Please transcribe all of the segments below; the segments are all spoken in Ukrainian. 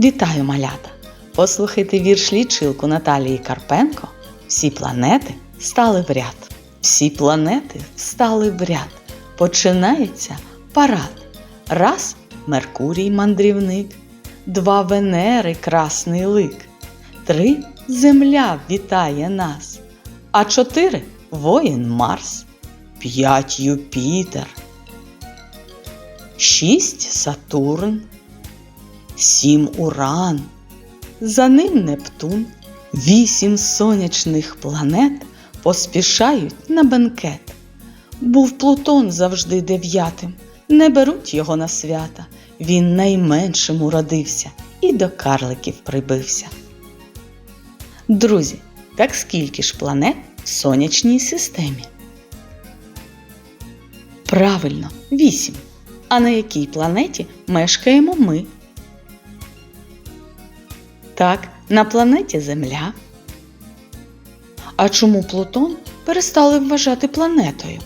Вітаю, малята! Послухайте вірш лічилку Наталії Карпенко. Всі планети стали в ряд. Всі планети стали в ряд. Починається парад. Раз Меркурій мандрівник, два Венери красний лик, три Земля вітає нас, а чотири воїн Марс, п'ять Юпітер, шість Сатурн, сім Уран, за ним Нептун, вісім сонячних планет поспішають на бенкет. Був Плутон завжди дев'ятим, не беруть його на свята. Він найменшим уродився і до карликів прибився. Друзі, так скільки ж планет в сонячній системі? Правильно, вісім. А на якій планеті мешкаємо ми? Так, на планеті Земля. А чому Плутон перестали вважати планетою?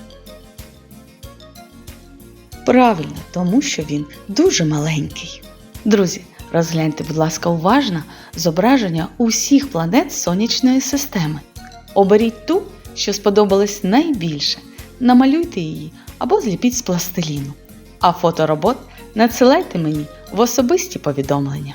Правильно, тому що він дуже маленький. Друзі, розгляньте, будь ласка, уважно зображення усіх планет сонячної системи. Оберіть ту, що сподобалась найбільше. Намалюйте її або зліпіть з пластиліну. А фоторобот надсилайте мені в особисті повідомлення.